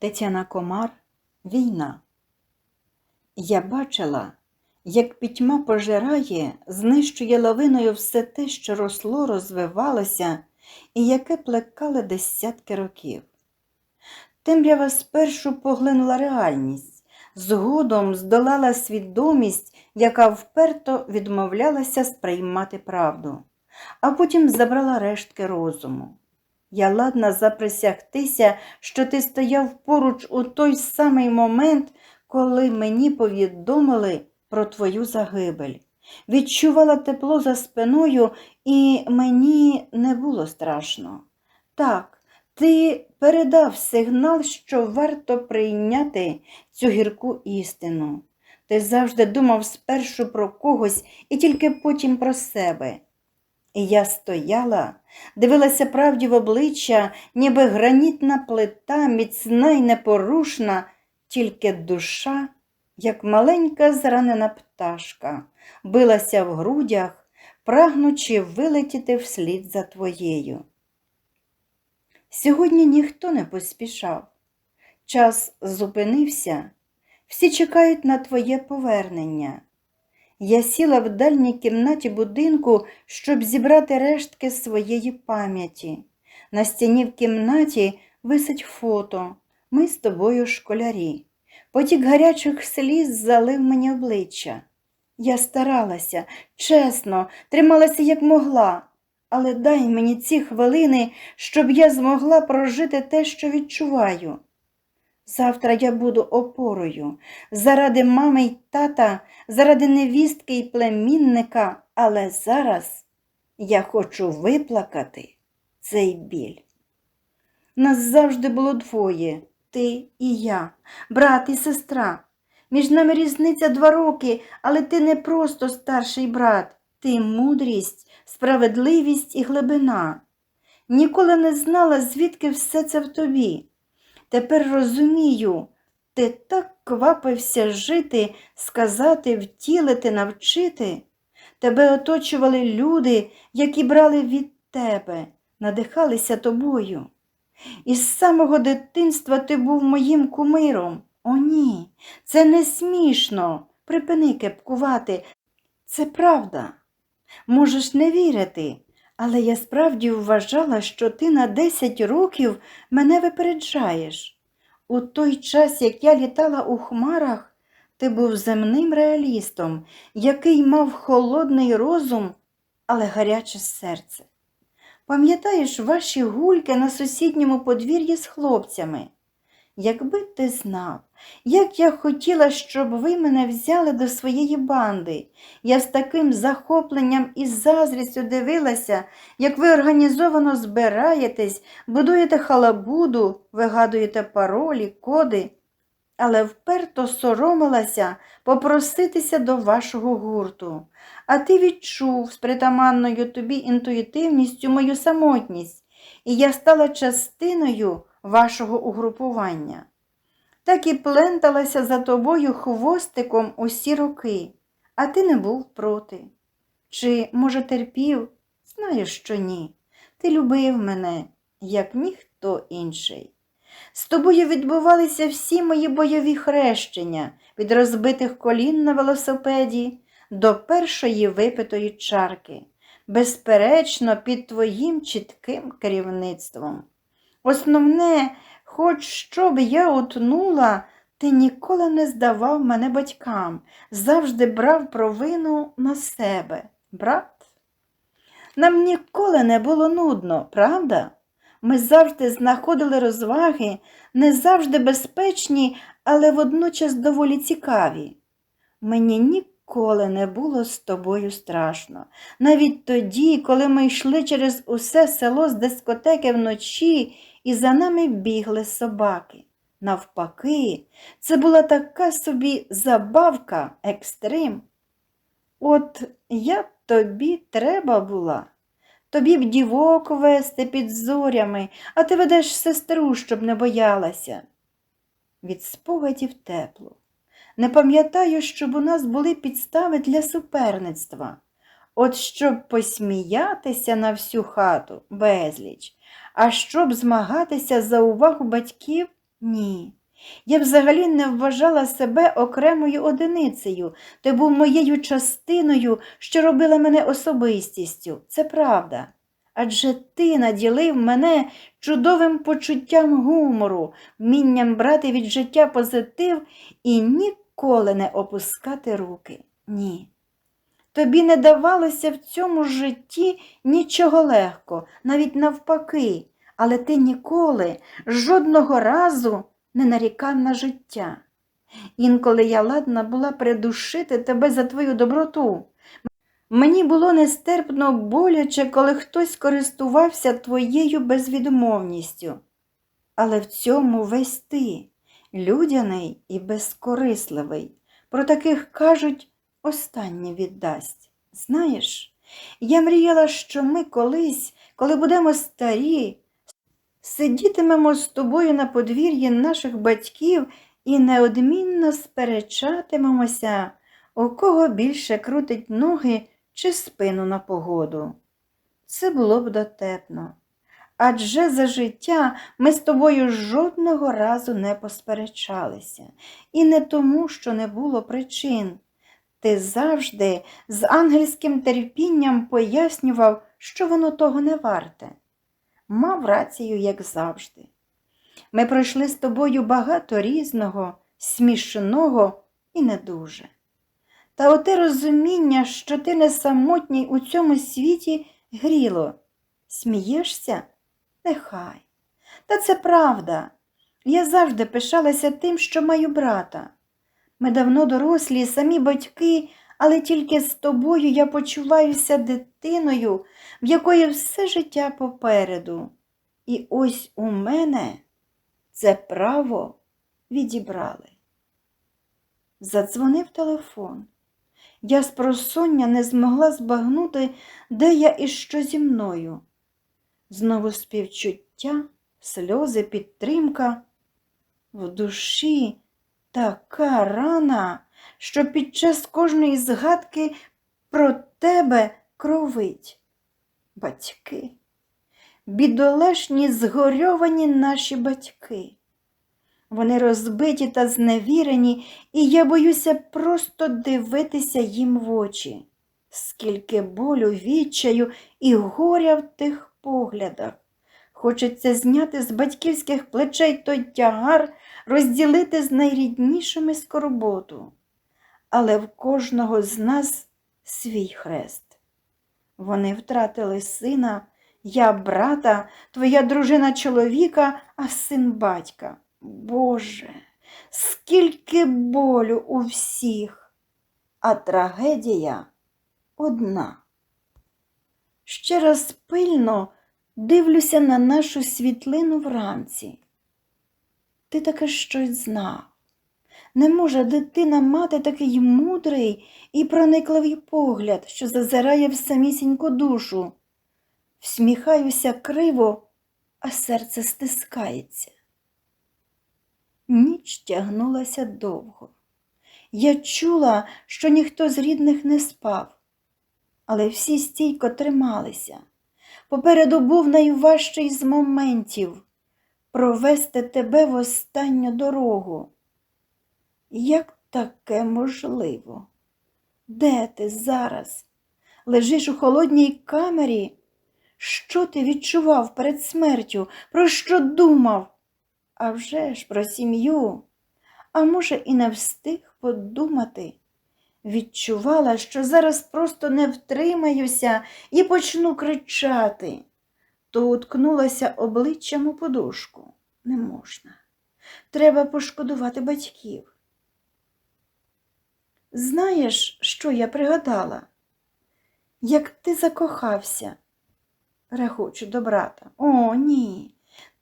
Тетяна Комар Війна. Я бачила, як пітьма пожирає, знищує лавиною все те, що росло, розвивалося і яке плекали десятки років. Темрява спершу поглинула реальність, згодом здолала свідомість, яка вперто відмовлялася сприймати правду, а потім забрала рештки розуму. Я ладна заприсягтися, що ти стояв поруч у той самий момент, коли мені повідомили про твою загибель. Відчувала тепло за спиною, і мені не було страшно. Так, ти передав сигнал, що варто прийняти цю гірку істину. Ти завжди думав спершу про когось і тільки потім про себе. І я стояла, дивилася правді в обличчя, ніби гранітна плита, міцна й непорушна, тільки душа, як маленька зранена пташка, билася в грудях, прагнучи вилетіти вслід за твоєю. Сьогодні ніхто не поспішав. Час зупинився, всі чекають на твоє повернення. Я сіла в дальній кімнаті будинку, щоб зібрати рештки своєї пам'яті. На стіні в кімнаті висить фото. Ми з тобою школярі. Потік гарячих сліз залив мені обличчя. Я старалася, чесно, трималася як могла, але дай мені ці хвилини, щоб я змогла прожити те, що відчуваю. Завтра я буду опорою заради мами й тата, заради невістки й племінника, але зараз я хочу виплакати цей біль. Нас завжди було двоє ти і я, брат і сестра. Між нами різниця два роки, але ти не просто старший брат, ти мудрість, справедливість і глибина. Ніколи не знала, звідки все це в тобі. Тепер розумію, ти так квапився жити, сказати, втілити, навчити. Тебе оточували люди, які брали від тебе, надихалися тобою. Із самого дитинства ти був моїм кумиром. О, ні, це не смішно. Припини кепкувати. Це правда. Можеш не вірити, але я справді вважала, що ти на 10 років мене випереджаєш. У той час, як я літала у хмарах, ти був земним реалістом, який мав холодний розум, але гаряче серце. Пам'ятаєш ваші гульки на сусідньому подвір'ї з хлопцями? Якби ти знав, як я хотіла, щоб ви мене взяли до своєї банди. Я з таким захопленням і заздрістю дивилася, як ви організовано збираєтесь, будуєте халабуду, вигадуєте паролі, коди, але вперто соромилася попроситися до вашого гурту. А ти відчув з притаманною тобі інтуїтивністю мою самотність, і я стала частиною вашого угрупування. Так і пленталася за тобою хвостиком усі роки, а ти не був проти. Чи, може, терпів? Знаєш, що ні. Ти любив мене, як ніхто інший. З тобою відбувалися всі мої бойові хрещення від розбитих колін на велосипеді до першої випитої чарки, безперечно, під твоїм чітким керівництвом. Основне, хоч щоб я утнула, ти ніколи не здавав мене батькам, завжди брав провину на себе, брат. Нам ніколи не було нудно, правда? Ми завжди знаходили розваги, не завжди безпечні, але водночас доволі цікаві. Мені ніколи не було з тобою страшно. Навіть тоді, коли ми йшли через усе село з дискотеки вночі і за нами бігли собаки. Навпаки, це була така собі забавка, екстрим. От я тобі треба була. Тобі б дівок вести під зорями, а ти ведеш сестру, щоб не боялася. Від спогадів тепло. Не пам'ятаю, щоб у нас були підстави для суперництва. От щоб посміятися на всю хату безліч, а щоб змагатися за увагу батьків Ні. Я взагалі не вважала себе окремою одиницею. Ти був моєю частиною, що робила мене особистістю. Це правда. Адже ти наділив мене чудовим почуттям гумору, вмінням брати від життя позитив і ніколи не опускати руки. Ні. Тобі не давалося в цьому житті нічого легко, навіть навпаки, але ти ніколи, жодного разу не нарікав на життя. Інколи я ладна була придушити тебе за твою доброту. Мені було нестерпно боляче, коли хтось користувався твоєю безвідмовністю. Але в цьому весь ти, людяний і безкорисливий. Про таких кажуть, останнє віддасть. Знаєш, я мріяла, що ми колись, коли будемо старі, сидітимемо з тобою на подвір'ї наших батьків і неодмінно сперечатимемося, у кого більше крутить ноги чи спину на погоду. Це було б дотепно. Адже за життя ми з тобою жодного разу не посперечалися, і не тому, що не було причин. Ти завжди з ангельським терпінням пояснював, що воно того не варте. Мав рацію, як завжди. Ми пройшли з тобою багато різного, смішного і не дуже. Та оте розуміння, що ти не самотній у цьому світі, гріло. Смієшся? Нехай. Та це правда. Я завжди пишалася тим, що маю брата. Ми давно дорослі, самі батьки, але тільки з тобою я почуваюся дитиною, в якої все життя попереду. І ось у мене це право відібрали. Задзвонив телефон. Я з просоння не змогла збагнути, де я і що зі мною. Знову співчуття, сльози, підтримка. В душі така рана, що під час кожної згадки про тебе кровить. Батьки, бідолашні, згорьовані наші батьки. Вони розбиті та зневірені, і я боюся просто дивитися їм в очі. Скільки болю, відчаю і горя в тих поглядах. Хочеться зняти з батьківських плечей той тягар, розділити з найріднішими скорботу. Але в кожного з нас свій хрест. Вони втратили сина, я брата, твоя дружина чоловіка, а син батька. Боже, скільки болю у всіх, а трагедія одна. Ще раз пильно дивлюся на нашу світлину вранці. Ти таке щось знав. Не може дитина мати такий мудрий і проникливий погляд, що зазирає в самісіньку душу. Всміхаюся криво, а серце стискається. Ніч тягнулася довго. Я чула, що ніхто з рідних не спав, але всі стійко трималися. Попереду був найважчий з моментів провести тебе в останню дорогу. Як таке можливо? Де ти зараз? Лежиш у холодній камері? Що ти відчував перед смертю? Про що думав? А вже ж про сім'ю. А може, і не встиг подумати. Відчувала, що зараз просто не втримаюся і почну кричати. То уткнулася обличчям у подушку. Не можна. Треба пошкодувати батьків. Знаєш, що я пригадала? Як ти закохався, регочу до брата. О, ні,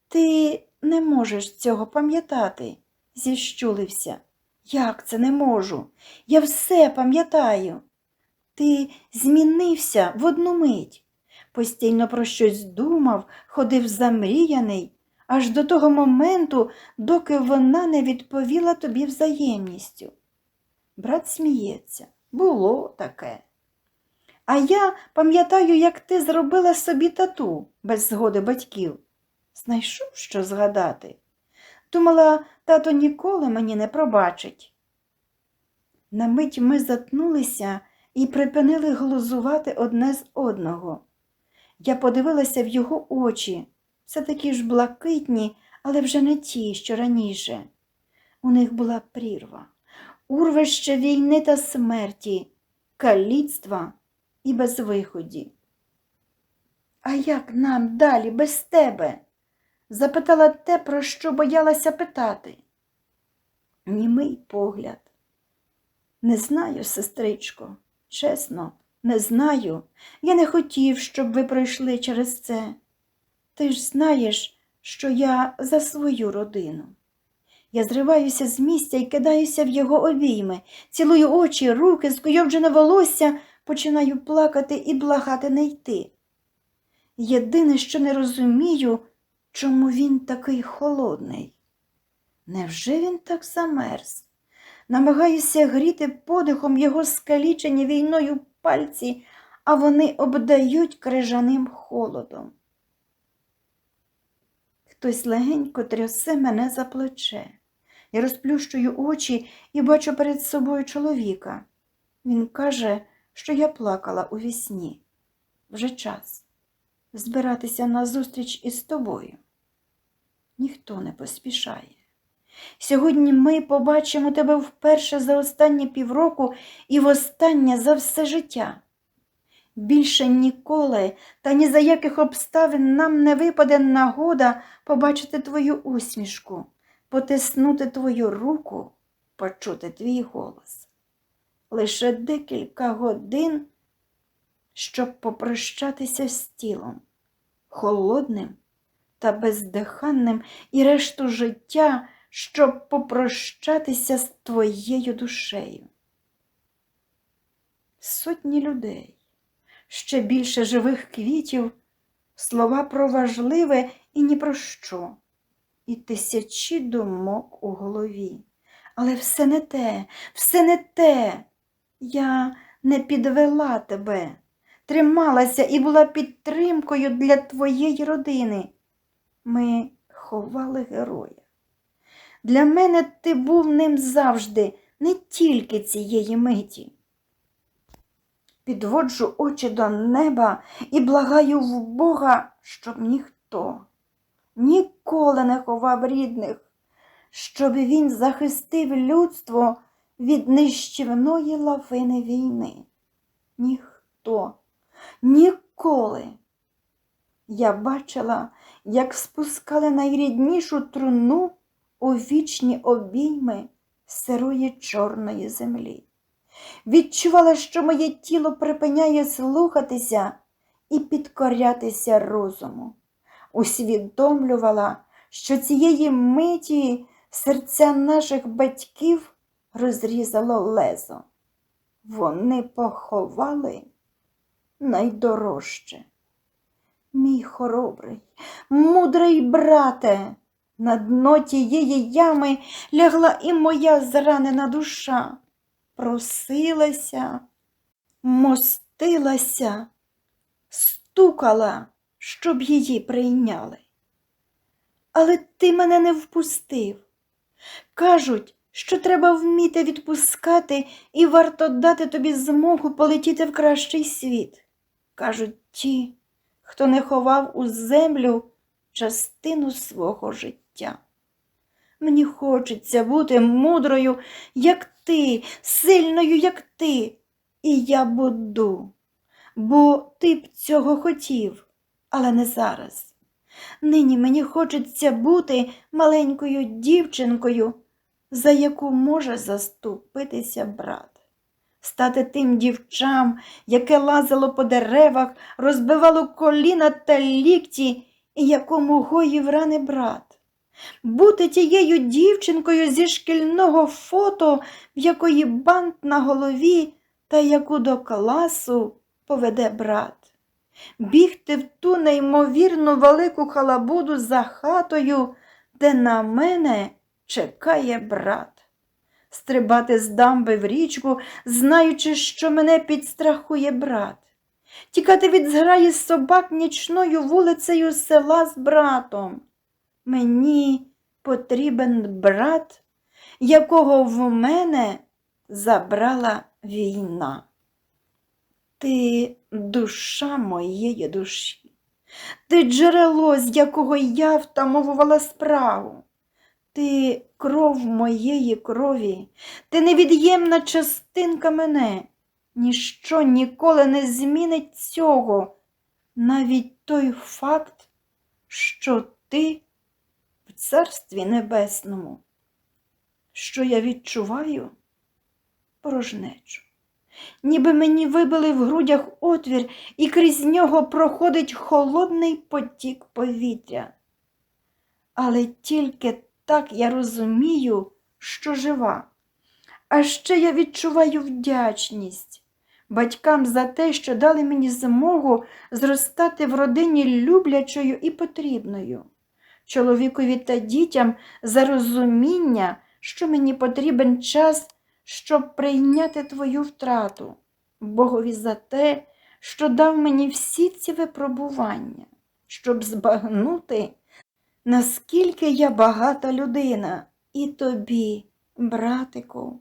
ти не можеш цього пам'ятати, зіщулився. Як це не можу? Я все пам'ятаю. Ти змінився в одну мить, постійно про щось думав, ходив замріяний, аж до того моменту, доки вона не відповіла тобі взаємністю. Брат сміється. Було таке. А я пам'ятаю, як ти зробила собі тату без згоди батьків. Знайшов, що згадати. Думала, тато ніколи мені не пробачить. На мить ми затнулися і припинили глузувати одне з одного. Я подивилася в його очі, все такі ж блакитні, але вже не ті, що раніше. У них була прірва, урвище війни та смерті, каліцтва і безвиході. А як нам далі без тебе? запитала те, про що боялася питати. Німий погляд. Не знаю, сестричко, чесно, не знаю. Я не хотів, щоб ви пройшли через це. Ти ж знаєш, що я за свою родину. Я зриваюся з місця і кидаюся в його обійми, цілую очі, руки, скуйовджене волосся, починаю плакати і благати не йти. Єдине, що не розумію, чому він такий холодний. Невже він так замерз? Намагаюся гріти подихом його скалічені війною пальці, а вони обдають крижаним холодом. Хтось легенько трясе мене за плече. Я розплющую очі і бачу перед собою чоловіка. Він каже, що я плакала у вісні. Вже час збиратися на зустріч із тобою. Ніхто не поспішає. Сьогодні ми побачимо тебе вперше за останні півроку і востаннє за все життя. Більше ніколи та ні за яких обставин нам не випаде нагода побачити твою усмішку, потиснути твою руку, почути твій голос. Лише декілька годин, щоб попрощатися з тілом, холодним та бездиханним і решту життя, щоб попрощатися з твоєю душею. Сотні людей, ще більше живих квітів, слова про важливе і ні про що, і тисячі думок у голові. Але все не те, все не те. Я не підвела тебе, трималася і була підтримкою для твоєї родини. Ми ховали героя. Для мене ти був ним завжди, не тільки цієї миті. Підводжу очі до неба і благаю в Бога, щоб ніхто ніколи не ховав рідних, щоб він захистив людство від нищівної лавини війни. Ніхто, ніколи. Я бачила, як спускали найріднішу труну у вічні обійми сирої чорної землі. Відчувала, що моє тіло припиняє слухатися і підкорятися розуму. Усвідомлювала, що цієї миті серця наших батьків розрізало лезо. Вони поховали найдорожче. Мій хоробрий, мудрий брате, на дно тієї ями лягла і моя зранена душа, просилася, мостилася, стукала, щоб її прийняли. Але ти мене не впустив. Кажуть, що треба вміти відпускати і варто дати тобі змогу полетіти в кращий світ. Кажуть ті, хто не ховав у землю частину свого життя. Мені хочеться бути мудрою, як ти, сильною, як ти, і я буду, бо ти б цього хотів, але не зараз. Нині мені хочеться бути маленькою дівчинкою, за яку може заступитися брат, стати тим дівчам, яке лазило по деревах, розбивало коліна та лікті, і якому гоїв рани брат. Бути тією дівчинкою зі шкільного фото, в якої бант на голові та яку до класу поведе брат. Бігти в ту неймовірну велику халабуду за хатою, де на мене чекає брат. Стрибати з дамби в річку, знаючи, що мене підстрахує брат. Тікати від зграї собак нічною вулицею села з братом. Мені потрібен брат, якого в мене забрала війна. Ти душа моєї душі, ти джерело, з якого я втамовувала справу. Ти кров моєї крові, ти невід'ємна частинка мене. Ніщо ніколи не змінить цього, навіть той факт, що ти Царстві Небесному, що я відчуваю порожнечу. Ніби мені вибили в грудях отвір, і крізь нього проходить холодний потік повітря. Але тільки так я розумію, що жива. А ще я відчуваю вдячність батькам за те, що дали мені змогу зростати в родині люблячою і потрібною, чоловікові та дітям за розуміння, що мені потрібен час, щоб прийняти твою втрату, Богові за те, що дав мені всі ці випробування, щоб збагнути, наскільки я багата людина, і тобі, братику,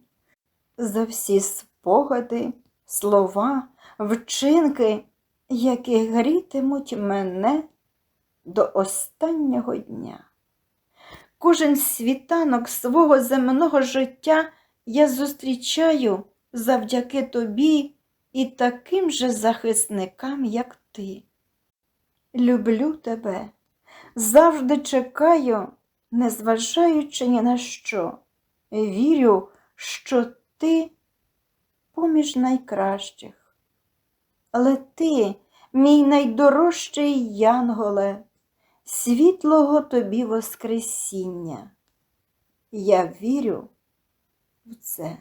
за всі спогади, слова, вчинки, які грітимуть мене до останнього дня. Кожен світанок свого земного життя я зустрічаю завдяки тобі і таким же захисникам, як ти. Люблю тебе, завжди чекаю, незважаючи ні на що. Вірю, що ти поміж найкращих. Але ти, мій найдорожчий янголе, світлого тобі Воскресіння. Я вірю в це.